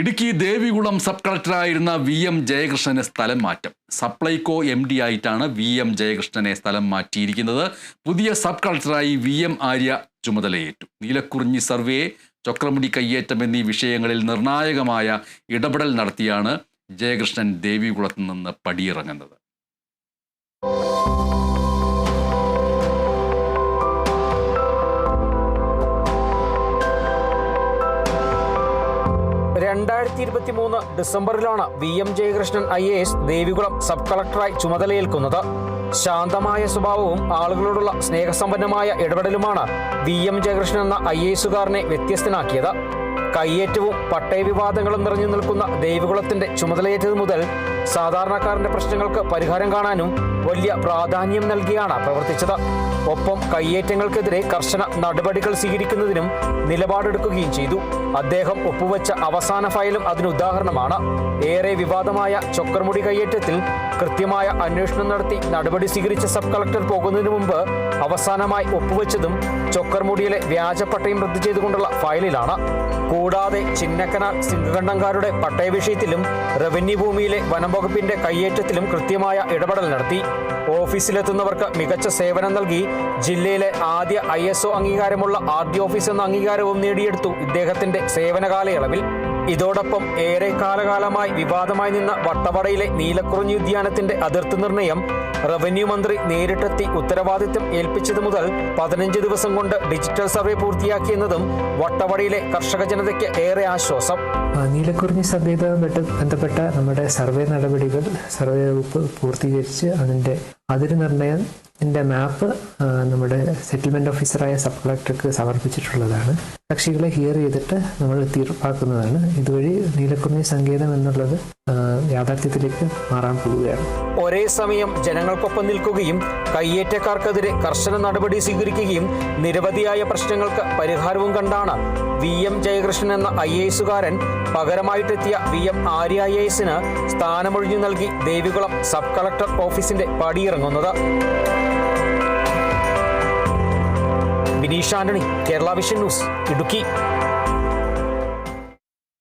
Idukki Devikulam sub കളക്ടറായിരുന്ന V M ജയകൃഷ്ണന് സ്ഥലം മാറ്റം. സപ്ലൈകോ എം ഡി ആയിട്ടാണ് വി എം ജയകൃഷ്ണനെ സ്ഥലം മാറ്റിയിരിക്കുന്നത്. പുതിയ സബ് കളക്ടറായി വി എം ആര്യ ചുമതലയേറ്റു. നീലക്കുറിഞ്ഞി സർവേ ചക്രമുടി കയ്യേറ്റം എന്നീ വിഷയങ്ങളിൽ നിർണായകമായ ഇടപെടൽ നടത്തിയാണ് ജയകൃഷ്ണൻ ദേവികുളത്ത് നിന്ന് പടിയിറങ്ങുന്നത്. രണ്ടായിരത്തി ഇരുപത്തി മൂന്ന് ഡിസംബറിലാണ് V M Jayakrishnan I A S Devikulam sub കളക്ടറായി ചുമതലയേൽക്കുന്നത്. ശാന്തമായ സ്വഭാവവും ആളുകളോടുള്ള സ്നേഹസമ്പന്നമായ ഇടപെടലുമാണ് വി എം ജയകൃഷ്ണൻ എന്ന ഐ എ എസുകാരനെ വ്യത്യസ്തനാക്കിയത്. കയ്യേറ്റവും പട്ടയ വിവാദങ്ങളും നിറഞ്ഞു നിൽക്കുന്ന ദേവികുളത്തിന്റെ ചുമതലയേറ്റത് മുതൽ സാധാരണക്കാരന്റെ പ്രശ്നങ്ങൾക്ക് പരിഹാരം കാണാനും വലിയ പ്രാധാന്യം നൽകിയാണ് പ്രവർത്തിച്ചത്. ഒപ്പം കയ്യേറ്റങ്ങൾക്കെതിരെ കർശന നടപടികൾ സ്വീകരിക്കുന്നതിനും നിലപാടെടുക്കുകയും ചെയ്തു. അദ്ദേഹം ഒപ്പുവെച്ച അവസാന ഫയലും അതിന് ഉദാഹരണമാണ്. ഏറെ വിവാദമായ ചൊക്കർമുടി കയ്യേറ്റത്തിൽ കൃത്യമായ അന്വേഷണം നടത്തി നടപടി സ്വീകരിച്ച സബ് കളക്ടർ പോകുന്നതിന് മുമ്പ് അവസാനമായി ഒപ്പുവെച്ചതും ചൊക്കർമുടിയിലെ വ്യാജ പട്ടയം റദ്ദു ചെയ്തുകൊണ്ടുള്ള ഫയലിലാണ്. കൂടാതെ ചിന്നക്കനാൽ സിംഹകണ്ഠങ്കാരുടെ പട്ടയ വിഷയത്തിലും റവന്യൂ ഭൂമിയിലെ വനം വകുപ്പിന്റെ കയ്യേറ്റത്തിലും കൃത്യമായ ഇടപെടൽ നടത്തി. ഓഫീസിലെത്തുന്നവർക്ക് മികച്ച സേവനം നൽകി ജില്ലയിലെ ആദ്യ ഐ എസ് ഒ അംഗീകാരമുള്ള ആർ ഡി ഓഫീസ് എന്ന അംഗീകാരവും നേടിയെടുത്തു ഇദ്ദേഹത്തിന്റെ സേവന കാലയളവിൽ ഇതോടൊപ്പം ഏറെ കാലകാലമായി വിവാദമായി നിന്ന വട്ടവടയിലെ നീലക്കുറിഞ്ഞി ഉദ്യാനത്തിന്റെ അതിർത്തി നിർണയം റവന്യൂ മന്ത്രി നേരിട്ടെത്തി ഉത്തരവാദിത്തം ഏൽപ്പിച്ചത് മുതൽ പതിനഞ്ച് ദിവസം കൊണ്ട് ഡിജിറ്റൽ സർവേ പൂർത്തിയാക്കിയെന്നതും വട്ടവടയിലെ കർഷക ജനതയ്ക്ക് ഏറെ ആശ്വാസം. നീലക്കുറിഞ്ഞി സർവേയുമായിട്ട് ബന്ധപ്പെട്ട നമ്മുടെ സർവേ നടപടികൾ സർവേ വകുപ്പ് പൂർത്തീകരിച്ച് അതിന്റെ അതിര് എന്റെ മാപ്പ് നമ്മുടെ സെറ്റിൽമെന്റ് ഓഫീസറായ സബ് കളക്ടർക്ക് സമർപ്പിച്ചിട്ടുള്ളതാണ്. കക്ഷികളെ ഹിയർ ചെയ്തിട്ട് നമ്മൾ തീർപ്പാക്കുന്നതാണ്. ഇതുവഴി നീലക്കുറിഞ്ഞി സങ്കേതം എന്നുള്ളത് യാഥാർത്ഥ്യത്തിലേക്ക് മാറാൻ പോവുകയാണ്. ഒരേ സമയം ജനങ്ങൾക്കൊപ്പം നിൽക്കുകയും കയ്യേറ്റക്കാർക്കെതിരെ കർശന നടപടി സ്വീകരിക്കുകയും നിരവധിയായ പ്രശ്നങ്ങൾക്ക് പരിഹാരവും കണ്ടാണ് വി എം ജയകൃഷ്ണൻ എന്ന ഐ എ എസുകാരൻ പകരമായിട്ടെത്തിയ വി എം ആര്യ ഐ എസിന് സ്ഥാനമൊഴിഞ്ഞു നൽകി ദേവികുളം സബ് കളക്ടർ ഓഫീസിന്റെ പടിയിറങ്ങുന്നത്. Bineesh Antony Kerala vision news Idukki.